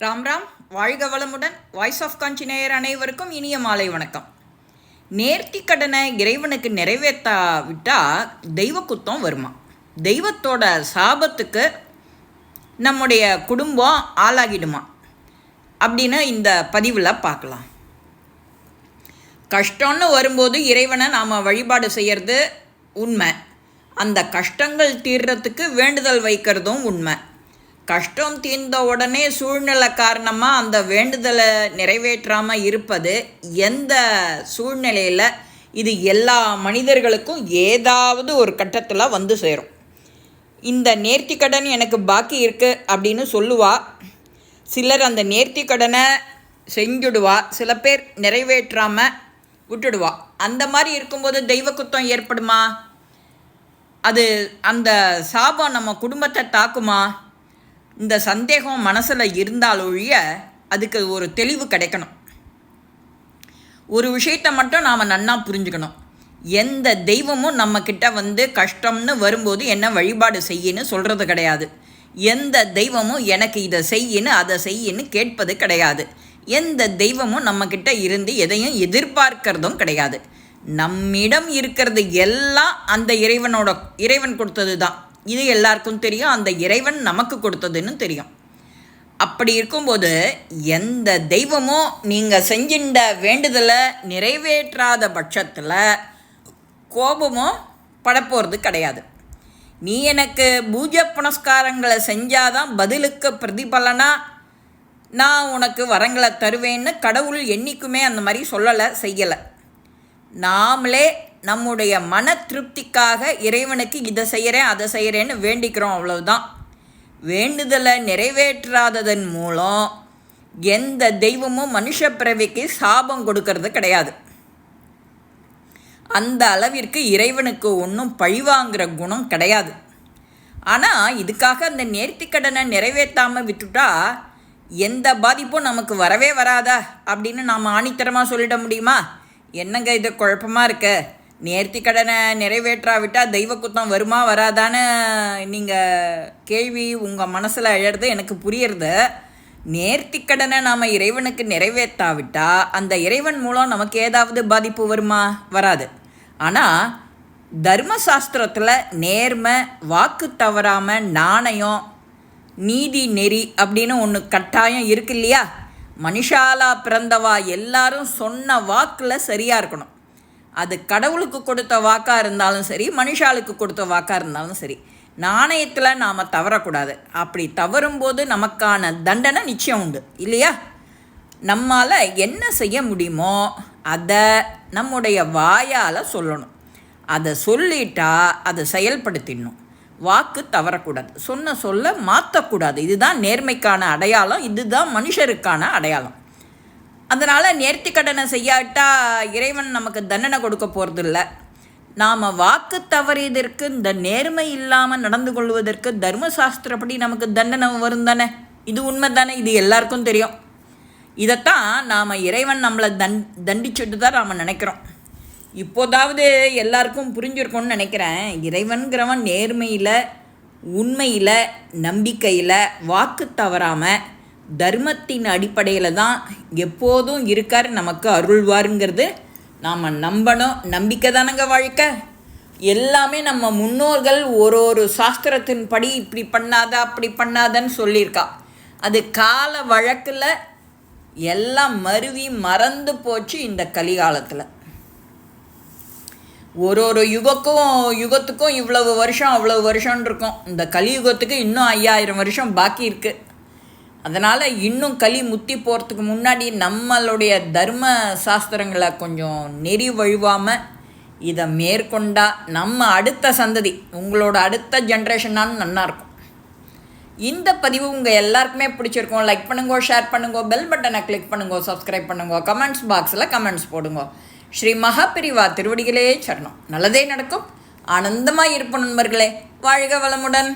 ராம் ராம் வாழ்க வளமுடன். Voice of காஞ்சி நேயர் அனைவருக்கும் இனிய மாலை வணக்கம். நேர்த்தி கடனை இறைவனுக்கு நிறைவேற்றா விட்டால் தெய்வ குத்தம் வருமா? தெய்வத்தோட சாபத்துக்கு நம்முடைய குடும்பம் ஆளாகிடுமா? அப்படின்னு இந்த பதிவில் பார்க்கலாம். கஷ்டம்னு வரும்போது இறைவனை நாம் வழிபாடு செய்கிறது உண்மை. அந்த கஷ்டங்கள் தீர்றதுக்கு வேண்டுதல் வைக்கிறதும் உண்மை. கஷ்டம் தீர்ந்த உடனே சூழ்நிலை காரணமாக அந்த வேண்டுதலை நிறைவேற்றாமல் இருப்பது எந்த சூழ்நிலையில் இது எல்லா மனிதர்களுக்கும் ஏதாவது ஒரு கட்டத்தில் வந்து சேரும். இந்த நேர்த்தி கடன் எனக்கு பாக்கி இருக்குது அப்படின்னு சொல்லுவா. சிலர் அந்த நேர்த்தி கடனை செஞ்சுடுவா. சில பேர் நிறைவேற்றாமல் விட்டுடுவா. அந்த மாதிரி இருக்கும்போது தெய்வ குத்தம் ஏற்படுமா? அது அந்த சாபம் நம்ம குடும்பத்தை தாக்குமா? இந்த சந்தேகம் மனசில் இருந்தால் ஒழிய அதுக்கு ஒரு தெளிவு கிடைக்கணும். ஒரு விஷயத்தை மட்டும் நாம் நன்னா புரிஞ்சுக்கணும். எந்த தெய்வமும் நம்மக்கிட்ட வந்து கஷ்டம்னு வரும்போது என்ன வழிபாடு செய்யின்னு சொல்கிறது கிடையாது. எந்த தெய்வமும் எனக்கு இதை செய்யின்னு அதை செய்யின்னு கேட்பது கிடையாது. எந்த தெய்வமும் நம்மக்கிட்ட இருந்து எதையும் எதிர்பார்க்கறதும் கிடையாது. நம்மிடம் இருக்கிறது எல்லாம் அந்த இறைவனோட இறைவன் கொடுத்தது தான் இது எல்லாருக்கும் தெரியும். அந்த இறைவன் நமக்கு கொடுத்ததுன்னு தெரியும். அப்படி இருக்கும்போது எந்த தெய்வமும் நீங்கள் செஞ்சின்ற வேண்டுதலை நிறைவேற்றாத பட்சத்தில் கோபமும் படப்போகிறது கிடையாது. நீ எனக்கு பூஜை புனஸ்காரங்களை செஞ்சாதான் பதிலுக்கு பிரதிபலனாக நான் உனக்கு வரங்களை தருவேன்னு கடவுள் என்றைக்குமே அந்த மாதிரி சொல்லலை செய்யலை. நாமளே நம்முடைய மன திருப்திக்காக இறைவனுக்கு இதை செய்கிறேன் அதை செய்கிறேன்னு வேண்டிக்கிறோம் அவ்வளவுதான். வேண்டுதலை நிறைவேற்றாததன் மூலம் எந்த தெய்வமும் மனுஷ பிறவிக்கு சாபம் கொடுக்கறது கிடையாது. அந்த அளவிற்கு இறைவனுக்கு ஒன்றும் பழிவாங்கிற குணம் கிடையாது. ஆனால் இதுக்காக அந்த நேர்த்திக்கடனை நிறைவேற்றாமல் விட்டுட்டா எந்த பாதிப்பும் நமக்கு வரவே வராதா? அப்படின்னு நாம் ஆணித்தரமாக சொல்லிட முடியுமா? என்னங்க இது குழப்பமாக இருக்க? நேர்த்தி கடனை நிறைவேற்றாவிட்டால் தெய்வ குத்தம் வருமா வராதான்னு நீங்கள் கேள்வி உங்கள் மனசில் எழறது எனக்கு புரியறது. நேர்த்தி கடனை நாம் இறைவனுக்கு நிறைவேற்றாவிட்டா அந்த இறைவன் மூலம் நமக்கு ஏதாவது பாதிப்பு வருமா வராது. ஆனால் தர்மசாஸ்திரத்தில் நேர்மை வாக்கு தவறாமல் நாணயம் நீதி நெறி அப்படின்னு ஒன்று கட்டாயம் இருக்கு இல்லையா? மனுஷாலா பிறந்தவா எல்லாரும் சொன்ன வாக்கில் சரியாக இருக்கணும். அது கடவுளுக்கு கொடுத்த வாக்காக இருந்தாலும் சரி மனுஷாளுக்கு கொடுத்த வாக்காக இருந்தாலும் சரி நாணயத்தில் நாம் தவறக்கூடாது. அப்படி தவறும்போது நமக்கான தண்டனை நிச்சயம் உண்டு இல்லையா? நம்மால் என்ன செய்ய முடியுமோ அதை நம்முடைய வாயால் சொல்லணும். அதை சொல்லிட்டா அதை செயல்படுத்திடணும். வாக்கு தவறக்கூடாது. சொன்ன சொல்ல மாற்றக்கூடாது இதுதான் நேர்மைக்கான அடையாளம் இதுதான் மனுஷருக்கான அடையாளம். அதனால் நேர்த்தி கடனை செய்யாட்டா இறைவன் நமக்கு தண்டனை கொடுக்க போகிறதில்ல நாம் வாக்கு தவறியதற்கு இந்த நேர்மை இல்லாமல் நடந்து கொள்வதற்கு தர்மசாஸ்திரப்படி நமக்கு தண்டனை வரும் தானே? இது உண்மை தானே? இது எல்லாருக்கும் தெரியும். இதைத்தான் நாம் இறைவன் நம்மளை தண் தண்டிச்சுட்டு தான் நாம் நினைக்கிறோம். இப்போதாவது எல்லாருக்கும் புரிஞ்சிருக்கும்னு நினைக்கிறேன். இறைவன்கிறவன் நேர்மையில் உண்மையில் நம்பிக்கையில் வாக்கு தவறாமல் தர்மத்தின் அடிப்படையில் தான் எப்போதும் இருக்கார் நமக்கு அருள்வாருங்கிறது. நாம் நம்பணும் நம்பிக்கை தானங்க வாழ்க்கை. எல்லாமே நம்ம முன்னோர்கள் ஒரு ஒரு சாஸ்திரத்தின் படி இப்படி பண்ணாத அப்படி பண்ணாதன்னு சொல்லியிருக்கா. அது கால வழக்கில் எல்லாம் மருவி மறந்து போச்சு இந்த கலிகாலத்தில். ஒரு ஒரு யுகக்கும் யுகத்துக்கும் இவ்வளவு வருஷம் அவ்வளவு வருஷம்னு இருக்கும். இந்த கலியுகத்துக்கு இன்னும் ஐயாயிரம் வருஷம் பாக்கி இருக்குது அதனால் இன்னும் களி முத்தி போகிறதுக்கு முன்னாடி நம்மளுடைய தர்ம சாஸ்திரங்களை கொஞ்சம் நெறி வழுவாமல் இதை மேற்கொண்டா நம்ம அடுத்த சந்ததி உங்களோட அடுத்த ஜென்ரேஷனாலும் நல்லாயிருக்கும் இந்த பதிவு உங்கள் எல்லாருக்குமே பிடிச்சிருக்கும். லைக் பண்ணுங்க ஷேர் பண்ணுங்க பெல் பட்டனை கிளிக் பண்ணுங்க சப்ஸ்கிரைப் பண்ணுங்க கமெண்ட்ஸ் பாக்ஸில் கமெண்ட்ஸ் போடுங்க. ஸ்ரீ மகாபிரிவா திருவடிகளே சரணம். நல்லதே நடக்கும். ஆனந்தமாக இருப்போம் நண்பர்களே. வாழ்க வளமுடன்.